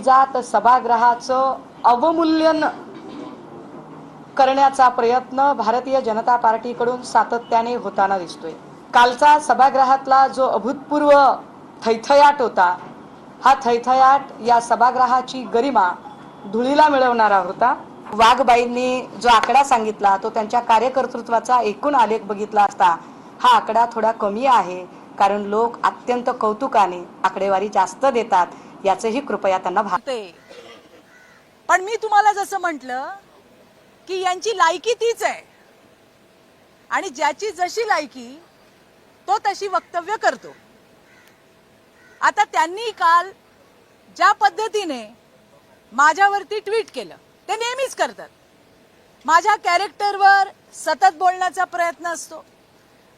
पारिजात सभागृहाचं अवमूल्यन करण्याचा प्रयत्न भारतीय जनता पार्टीकडून सातत्याने होताना दिसतोय. कालचा सभागृहातला जो अभूतपूर्व थैथयाट होता हा थैथयाट या सभागृहाची गरिमा धुळीला मिळवणारा होता. वाघबाईंनी जो आकडा सांगितला तो त्यांच्या कार्यकर्तृत्वाचा एकूण आलेख बघितला असता हा आकडा थोडा कमी आहे कारण लोक अत्यंत कौतुकाने आकडेवारी जास्त देतात. याचंही कृपया त्यांना भागते पण मी तुम्हाला जसं म्हटलं की यांची लायकी तीच आहे. आणि ज्याची जशी लायकी तो तशी वक्तव्य करतो. आता त्यांनी काल ज्या पद्धतीने माझ्यावरती ट्विट केलं ते नेहमीच करतात. माझ्या कॅरेक्टरवर सतत बोलण्याचा प्रयत्न असतो.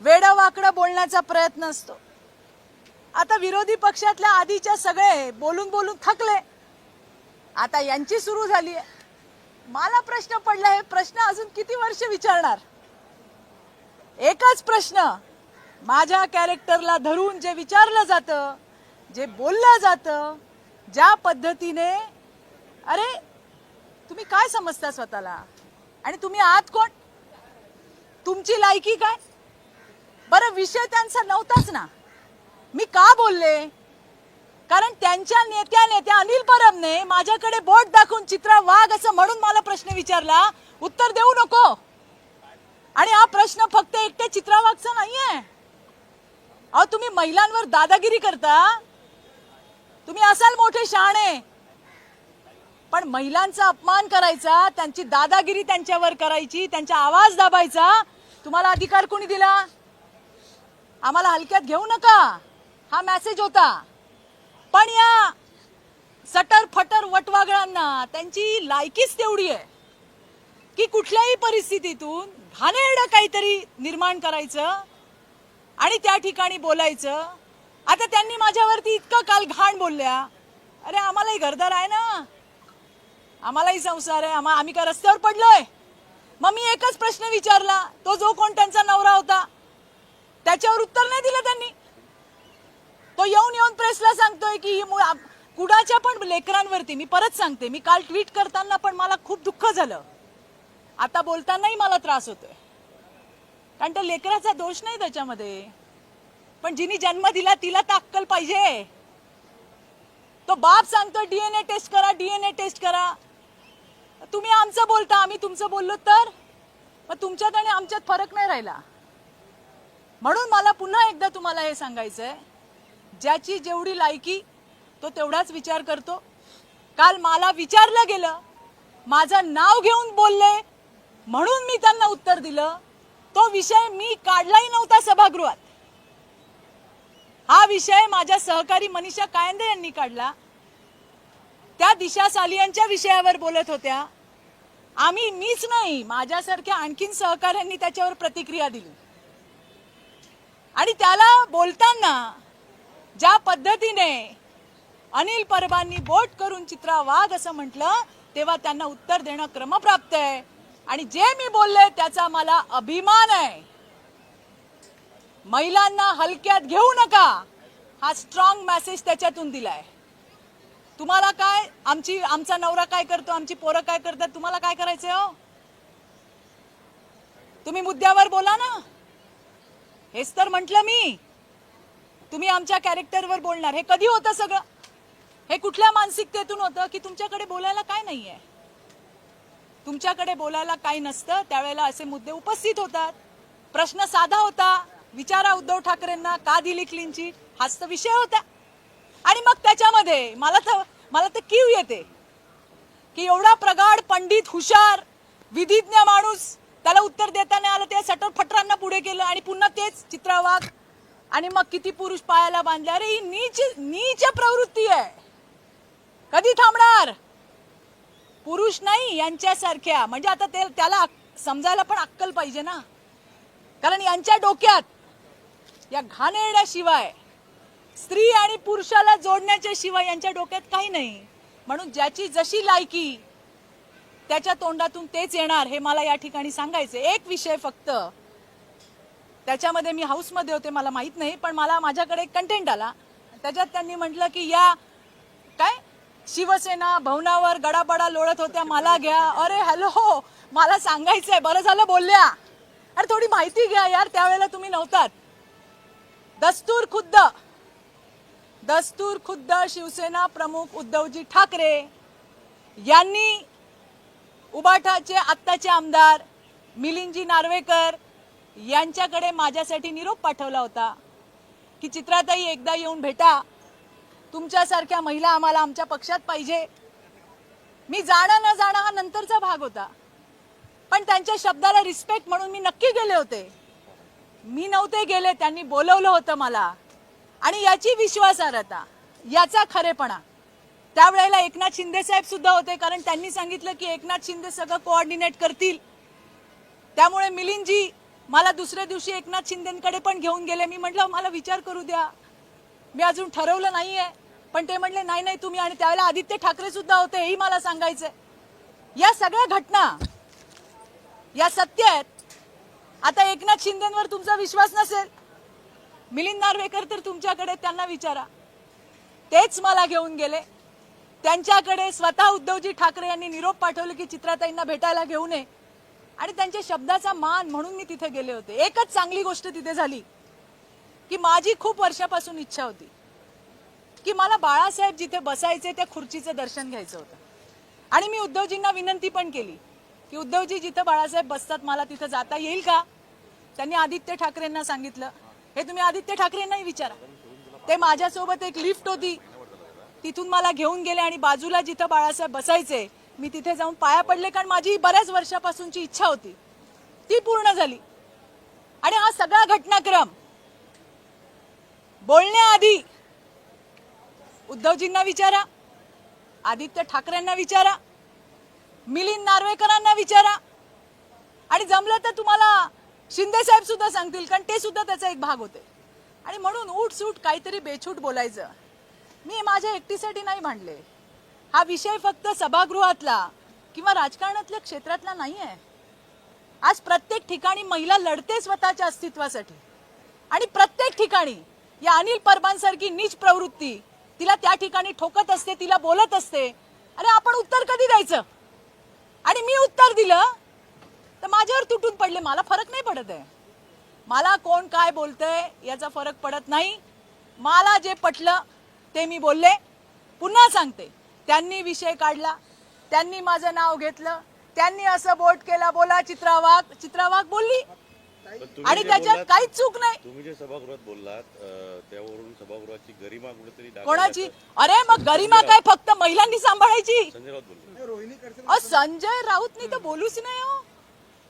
वेडं वाकडं बोलण्याचा प्रयत्न असतो. आता विरोधी पक्षातल्या आधीच्या सगळे बोलून बोलून थकले. आता यांची सुरू झाली आहे मला प्रश्न पडला हे प्रश्न अजून किती वर्ष विचारणार? एकच प्रश्न माझ्या कॅरेक्टरला धरून जे विचारलं जातं जे बोललं जातं ज्या पद्धतीने अरे तुम्ही काय समजता स्वतःला? आणि तुम्ही आत कोण? तुमची लायकी काय? बरं विषय त्यांचा नव्हताच ना. मी का बोलले? कारण त्यांच्या नेत्या नेत्या अनिल परबने माझ्याकडे बोट दाखवून चित्रा वाघ असं म्हणून मला प्रश्न विचारला उत्तर देऊ नको. आणि हा प्रश्न फक्त एकट्या चित्रा वाघचा नाहीये. अहो तुम्ही महिलांवर दादागिरी करता? तुम्ही असाल मोठे शहाणे. पण महिलांचा अपमान करायचा त्यांची दादागिरी त्यांच्यावर करायची त्यांचा आवाज दाबायचा तुम्हाला अधिकार कोणी दिला? आम्हाला हलक्यात घेऊ नका. हा मेसेज होता. पण या सटर फटर वटवागळांना त्यांची लायकीच तेवढी आहे. की कुठल्याही परिस्थितीतून घाणेरडं काहीतरी निर्माण करायचं आणि त्या ठिकाणी बोलायचं. आता त्यांनी माझ्यावरती इतकं काल घाण बोलल्या. अरे आम्हालाही घरदार आहे ना. आम्हालाही संसार आहे. आम्हा आम्ही का रस्त्यावर पडलोय? मग मी एकच प्रश्न विचारला. तो जो कोण त्यांचा नवरा होता त्याच्यावर उत्तर नाही दिलं त्यांनी तो येऊन येऊन प्रेसला की ही मुळ- कुडाच्या पण लेकरांवरती मी परत सांगते मी काल ट्विट करताना पण मला खूप दुःख झालं. आता बोलतानाही मला त्रास होतोय. कारण त्या लेकराचा दोष नाही त्याच्यामध्ये. पण जिनी जन्म दिला तिला तर अक्कल पाहिजे. तो बाप सांगतो डीएनए टेस्ट करा डीएनए टेस्ट करा. तुम्ही आमचं बोलता आम्ही तुमचं बोललो तर? मग तुमच्यात आणि आमच्यात फरक नाही राहिला. म्हणून मला पुन्हा एकदा तुम्हाला हे सांगायचंय ज्याची जेवढी लायकी तो तेवढाच विचार करतो. काल मला विचारलं गेलं माझं नाव घेऊन बोलले म्हणून मी त्यांना उत्तर दिलं. तो विषय मी काढलाही नव्हता सभागृहात. हा विषय माझ्या सहकारी मनीषा कायंदे यांनी काढला. त्या दिशा सालियांच्या विषयावर बोलत होत्या. आम्ही मीच नाही माझ्यासारख्या आणखीन सहकाऱ्यांनी त्याच्यावर प्रतिक्रिया दिली. आणि त्याला बोलताना पद्धतीने अनिल परबांनी बोट करून चित्रा वाघ असं म्हटलं तेव्हा त्यांना उत्तर देणं क्रमप्राप्त आहे. आणि जे मी बोलले त्याचा मला अभिमान आहे. महिलांना हलक्यात घेऊ नका. हा स्ट्रॉंग मेसेज त्याच्यातून दिलाय. तुम्हाला काय आमची आमचा नवरा काय करतो आमची पोरं काय करतात तुम्हाला काय करायचंय हो? तुम्ही मुद्द्यावर बोला ना. हेच तर म्हटलं मी. तुम्ही आमच्या कॅरेक्टरवर बोलणार. हे कधी होतं सगळं? हे कुठल्या मानसिकतेतून होतं की तुमच्याकडे बोलायला काय नाही आहे तुमच्याकडे बोलायला काही नसतं त्यावेळेला असे मुद्दे उपस्थित होतात. प्रश्न साधा होता विचारा उद्धव ठाकरेंना का दिली क्लीन चिट हाच तर विषय होता. आणि मग त्याच्यामध्ये मला तर मला तर कीव येते की एवढा प्रगाढ पंडित हुशार विधिज्ञ माणूस त्याला उत्तर देताना आलं ते सटर फटरांना पुढे केलं आणि पुन्हा तेच चित्रावाघ आणि मग किती पुरुष पायाला बांधले? अरे ही नीच नीच प्रवृत्ती आहे. कधी थांबणार? पुरुष नाही यांच्यासारख्या. म्हणजे आता ते त्याला समजायला पण अक्कल पाहिजे ना. कारण यांच्या डोक्यात या घाणेरड्याशिवाय स्त्री आणि पुरुषाला जोडण्याच्या शिवाय यांच्या डोक्यात काही नाही. म्हणून ज्याची जशी लायकी त्याच्या तोंडातून तेच येणार हे मला या ठिकाणी सांगायचे एक विषय फक्त त्याच्यामध्ये मी हाऊसमध्ये होते मला माहीत नाही पण मला माझ्याकडे एक कंटेंट आला. त्याच्यात त्यांनी म्हटलं की या काय? शिवसेना भवनावर गडाबडा लोळत होत्या मला घ्या. अरे हॅलो हो मला सांगायचंय बरं झालं बोलल्या. अरे थोडी माहिती घ्या यार त्यावेळेला तुम्ही नव्हतात. दस्तूर खुद्द. दस्तूर खुद्द शिवसेना प्रमुख उद्धवजी ठाकरे यांनी उबाठाचे आत्ताचे आमदार मिलिंदजी नार्वेकर यांच्याकडे माझ्यासाठी निरोप पाठवला होता की चित्राताई एकदा येऊन भेटा. तुमच्यासारख्या महिला आम्हाला आमच्या पक्षात पाहिजे. मी जाणं न जाणं हा नंतरचा भाग होता. पण त्यांच्या शब्दाला रिस्पेक्ट म्हणून मी नक्की गेले होते. मी नव्हते गेले त्यांनी बोलवलं होतं मला. आणि याची विश्वासार्हता याचा खरेपणा. त्यावेळेला एकनाथ शिंदे साहेब सुद्धा होते कारण त्यांनी सांगितलं की एकनाथ शिंदे सगळं कोऑर्डिनेट करतील. त्यामुळे मिलिंदजी मला दुसऱ्या दिवशी एकनाथ शिंदेकडे पण घेऊन गेले. मी म्हटलं मला विचार करू द्या. मी अजून ठरवलं नाहीये. पण ते म्हणले नाही नाही तुम्ही आणि त्यावेळेला आदित्य ठाकरे सुद्धा होते हेही मला सांगायचंय. या सगळ्या घटना या सत्य आहेत. आता एकनाथ शिंदेवर तुमचा विश्वास नसेल. मिलिंद नार्वेकर तर तुमच्याकडे त्यांना विचारा. तेच मला घेऊन गेले. त्यांच्याकडे स्वतः उद्धवजी ठाकरे यांनी निरोप पाठवले की चित्राताईंना भेटायला घेऊ नये. आणि त्यांच्या शब्दाचा मान म्हणून मी तिथे गेले होते. एकच चांगली गोष्ट तिथे झाली की माझी खूप वर्षापासून इच्छा होती की मला बाळासाहेब जिथे बसायचे त्या खुर्चीचं दर्शन घ्यायचं होतं. आणि मी उद्धवजींना विनंती पण केली की उद्धवजी जिथं बाळासाहेब बसतात मला तिथं जाता येईल का? त्यांनी आदित्य ठाकरेंना सांगितलं. हे तुम्ही आदित्य ठाकरेंनाही विचारा. ते माझ्यासोबत एक लिफ्ट होती. तिथून मला घेऊन गेले आणि बाजूला जिथं बाळासाहेब बसायचे मी तिथे जाऊन पाया पडले कारण माझी बऱ्याच वर्षापासूनची इच्छा होती. ती पूर्ण झाली. आणि हा सगळा घटनाक्रम बोलण्याआधी उद्धवजींना विचारा आदित्य ठाकरेंना विचारा मिलिंद नार्वेकरांना विचारा. आणि जमलं तर तुम्हाला शिंदे साहेब सुद्धा सांगतील कारण ते सुद्धा त्याचा एक भाग होते. आणि म्हणून उठ सूट काहीतरी बेछूट बोलायचं. मी माझ्या एकटीसाठी नाही मांडले. हा विषय फक्त सभागृहातला किंवा राजकारणातल्या क्षेत्रातला नाही आहे आज प्रत्येक ठिकाणी महिला लढते स्वतःच्या अस्तित्वासाठी. आणि प्रत्येक ठिकाणी या अनिल परबांसारखी नीच प्रवृत्ती तिला त्या ठिकाणी ठोकत असते तिला बोलत असते. अरे आपण उत्तर कधी द्यायचं? आणि मी उत्तर दिलं तर माझ्यावर तुटून पडले. मला फरक नाही पडत आहे. मला कोण काय बोलतंय याचा फरक पडत नाही. मला जे पटलं ते मी बोलले. पुन्हा सांगते. त्यांनी विषय काढला त्यांनी माझं नाव घेतलं त्यांनी असं बोट केला बोला चित्रा वाघ चित्रा वाघ बोलली आणि त्याच्यात काहीच चूक नाही. तुम्ही जे सभागृहात बोललात त्यावरून सभागृहाची गरिमा कुठेतरी कोणाची? अरे मग गरिमा काय फक्त महिलांनी सांभाळायची? संजय राऊतनी तर बोलूच नाही हो.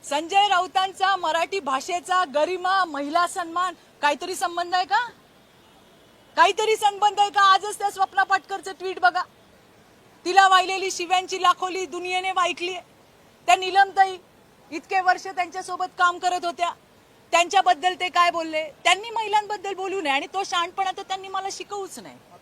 संजय राऊतांचा मराठी भाषेचा गरिमा महिला सन्मान काहीतरी संबंध आहे का? काहीतरी संबंध आहे का? आजच त्या स्वप्ना पाटकरचं ट्विट बघा. तिला वाहिलेली शिव्यांची लाखोली दुनियेने वाईकली त्या निलमताई इतके वर्ष त्यांच्यासोबत काम करत होत्या. त्यांच्याबद्दल ते काय बोलले? त्यांनी महिलांबद्दल बोलू नये आणि तो शहाणपणा तर त्यांनी मला शिकवूच नाही.